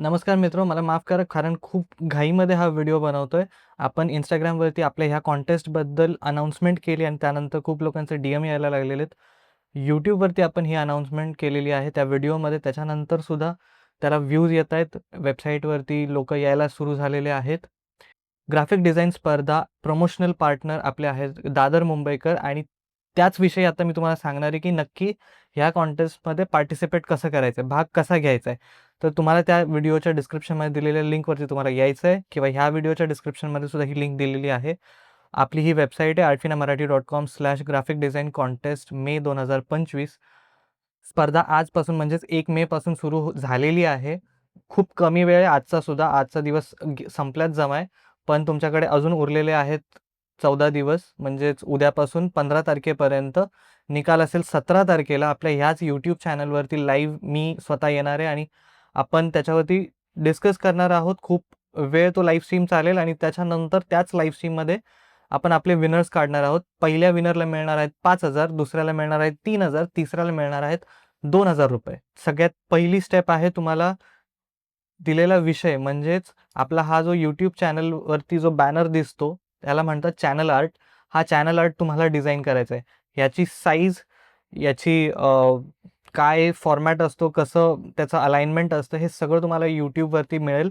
नमस्कार मित्र मला माफ करा कारण खूप घाईमध्ये हा व्हिडिओ बनवतोय. आपण इंस्टाग्रामवरती आपल्या ह्या कॉन्टेस्टबद्दल अनाउन्समेंट केली आणि त्यानंतर खूप लोकांचे डी-एम यायला लागलेले आहेत. यूट्यूबवरती आपण ही अनाउन्समेंट केलेली आहे त्या व्हिडिओमध्ये. त्याच्यानंतर सुद्धा त्याला व्ह्यूज येत आहेत. वेबसाईटवरती लोकं यायला सुरू झालेले आहेत. ग्राफिक डिझाईन स्पर्धा प्रमोशनल पार्टनर आपले आहेत दादर मुंबईकर आणि त्याच विषयी आता मी तुम्हाला सांगणार आहे, की नक्की ह्या कॉन्टेस्टमध्ये पार्टिसिपेट कसं करायचं आहे, भाग कसा घ्यायचा आहे. तर तुम्हाला त्या व्हिडिओच्या डिस्क्रिप्शनमध्ये दिलेल्या लिंकवरती तुम्हाला यायचं आहे किंवा ह्या व्हिडिओच्या डिस्क्रिप्शनमध्ये सुद्धा ही लिंक दिलेली आहे. आपली ही वेबसाईट आहे artfinamarathi.com slash graphic design contest May 2025 स्पर्धा आजपासून म्हणजेच एक मेपासून सुरू हो-, झालेली आहे. खूप कमी वेळ आहे आजचा सुद्धा. आजचा दिवस संपल्याच जमा आहे. पण तुमच्याकडे अजून उरलेले आहेत 14 दिवस म्हणजेच उद्यापासून 15 तारखेपर्यंत. निकाल असेल 17 तारखेला आपल्या ह्याच यूट्यूब चॅनलवरती लाईव्ह मी स्वतः येणार आहे आणि आपण त्याच्यावरती डिस्कस करणार आहोत. खूप वेळ तो लाईव्ह स्ट्रीम चालेल आणि त्याच्यानंतर त्याच लाईव्ह स्ट्रीममध्ये आपण आपले विनर्स काढणार आहोत. पहिल्या विनरला मिळणार आहेत पाच हजार दुसऱ्याला मिळणार आहेत तीन हजार तिसऱ्याला मिळणार आहेत ₹2,000 सगळ्यात पहिली स्टेप आहे तुम्हाला दिलेला विषय म्हणजेच आपला हा जो यूट्यूब चॅनलवरती जो बॅनर दिसतो त्याला म्हणतात चॅनल आर्ट. हा चॅनल आर्ट तुम्हाला डिझाईन करायचा आहे. याची साईज, याची काय फॉर्मॅट असतो, कसं त्याचं अलाइनमेंट असतं हे सगळं तुम्हाला यूट्यूबवरती मिळेल.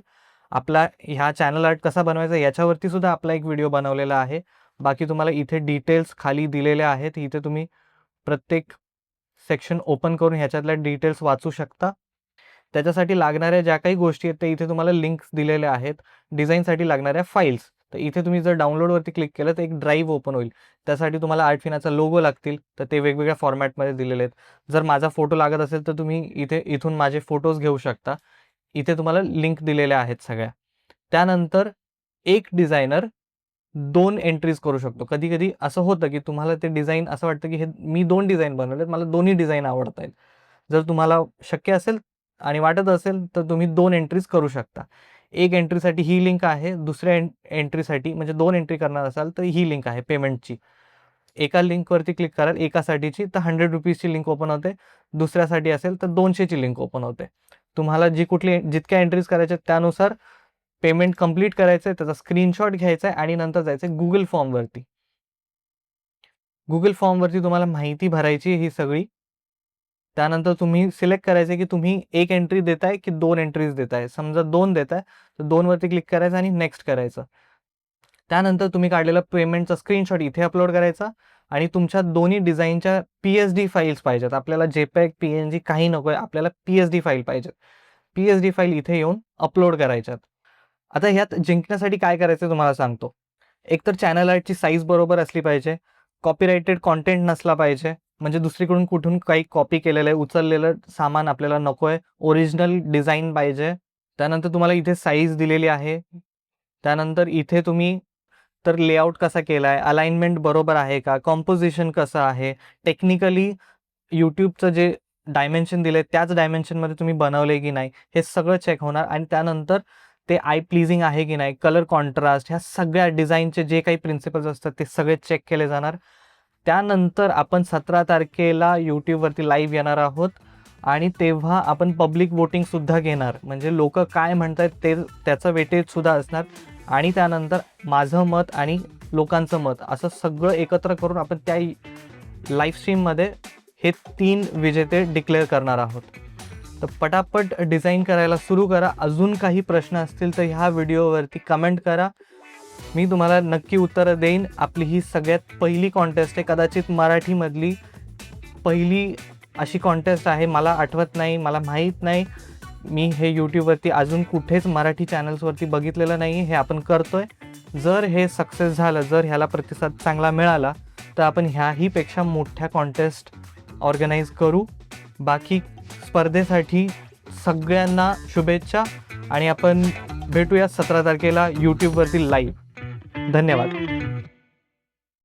आपला ह्या चॅनल आर्ट कसा बनवायचा याच्यावरती सुद्धा आपला एक व्हिडिओ बनवलेला आहे. बाकी तुम्हाला इथे डिटेल्स खाली दिलेल्या आहेत. इथे तुम्ही प्रत्येक सेक्शन ओपन करून ह्याच्यातल्या डिटेल्स वाचू शकता. त्याच्यासाठी लागणाऱ्या ज्या काही गोष्टी आहेत ते इथे तुम्हाला लिंक्स दिलेल्या आहेत. डिझाईनसाठी लागणाऱ्या फाईल्स तर इथे तुम्ही जर डाउनलोडवरती क्लिक केलं तर एक ड्राईव्ह ओपन होईल. त्यासाठी तुम्हाला आर्टफिनाचा लोगो लागतील. तर ते वेगवेगळ्या फॉर्मॅटमध्ये दिलेले आहेत. जर माझा फोटो लागत असेल तर तुम्ही इथे इथून माझे फोटोज घेऊ शकता. इथे तुम्हाला लिंक दिलेल्या आहेत सगळ्या. त्यानंतर एक डिझायनर दोन एंट्रीज करू शकतो. कधी-कधी असं होतं, की तुम्हाला ते डिझाईन असं वाटतं, की हे मी दोन डिझाईन बनवलेत. मला दोन्ही डिझाईन आवडत आहेत जर तुम्हाला शक्य असेल आणि वाटत असेल तर तुम्ही दोन एंट्रीज करू शकता. एक एंट्रीसाठी ही लिंक आहे. दुसऱ्या एंट्रीसाठी म्हणजे दोन एंट्री करणार असाल तर ही लिंक आहे पेमेंटची. एका लिंकवरती क्लिक कराल एकासाठीची तर हंड्रेड रुपीजची लिंक ओपन होते. दुसऱ्यासाठी असेल तर दोनशेची लिंक ओपन होते. तुम्हाला जी कुठली जितक्या एंट्रीज करायच्या त्यानुसार पेमेंट कंप्लीट करायचं आहे. त्याचा स्क्रीनशॉट घ्यायचा आहे आणि नंतर जायचं आहे गुगल फॉर्मवरती. गुगल फॉर्मवरती तुम्हाला माहिती भरायची ही सगळी. त्यानंतर तुम्ही सिलेक्ट करायचं आहे, की तुम्ही एक एंट्री देताय की दोन एंट्रीज देताय. समजा दोन देताय तर दोनवरती क्लिक करायचं आणि नेक्स्ट करायचं. त्यानंतर तुम्ही काढलेला पेमेंटचा स्क्रीनशॉट इथे अपलोड करायचा आणि तुमच्या दोन्ही डिझाईनच्या पी-एच-डी फाईल्स पाहिजेत. आपल्याला जेपॅक पी-एन-जी काही नको आहे आपल्याला पी-एच-डी फाईल पाहिजेत. पी-एच-डी फाईल इथे येऊन अपलोड करायच्यात. आता ह्यात जिंकण्यासाठी काय करायचं तुम्हाला सांगतो. एकतर चॅनल आर्टची साईज बरोबर असली पाहिजे. कॉपीराइटेड कॉन्टेंट नसला पाहिजे. म्हणजे दुसरीकडून कुठून काही कॉपी केलेलं आहे, उचललेलं सामान आपल्याला नको आहे ओरिजिनल डिझाईन पाहिजे. त्यानंतर तुम्हाला इथे साईज दिलेली आहे. त्यानंतर इथे तुम्ही तर लेआउट कसा केलाय, अलाइनमेंट बरोबर आहे का, कॉम्पोजिशन कसं आहे, टेक्निकली यूट्यूबचं जे डायमेन्शन दिले त्याच डायमेन्शनमध्ये तुम्ही बनवले की नाही, हे सगळं चेक होणार आणि त्यानंतर ते आय प्लीजिंग आहे की नाही, कलर कॉन्ट्रास्ट ह्या सगळ्या डिझाईनचे जे काही प्रिन्सिपल्स असतात ते सगळे चेक केले जाणार. त्यानंतर आपण 17 तारखेला यूट्यूबवरती लाईव्ह येणार आहोत आणि तेव्हा आपण पब्लिक वोटिंगसुद्धा घेणार. म्हणजे लोकं काय म्हणतायत ते त्याचं वेटेजसुद्धा असणार आणि त्यानंतर माझं मत आणि लोकांचं मत असं सगळं एकत्र करून आपण त्या लाईव्ह स्ट्रीममध्ये हे तीन विजेते डिक्लेअर करणार आहोत. तर पटापट डिझाईन करायला सुरू करा. अजून काही प्रश्न असतील तर ह्या व्हिडिओवरती कमेंट करा. मी तुम्हाला नक्की उत्तरं देईन. आपली ही सगळ्यात पहिली कॉन्टेस्ट आहे. कदाचित मराठीमधली पहिली अशी कॉन्टेस्ट आहे. मला आठवत नाही, मला माहीत नाही. मी हे यूट्यूबवरती अजून कुठेच मराठी चॅनल्सवरती बघितलेलं नाही. हे आपण करतो आहे जर हे सक्सेस झालं, जर ह्याला प्रतिसाद चांगला मिळाला तर आपण ह्याहीपेक्षा मोठ्या कॉन्टेस्ट ऑर्गनाईज करू. बाकी स्पर्धेसाठी सगळ्यांना शुभेच्छा आणि आपण भेटूया 17 तारखेला यूट्यूबवरती लाईव्ह. धन्यवाद.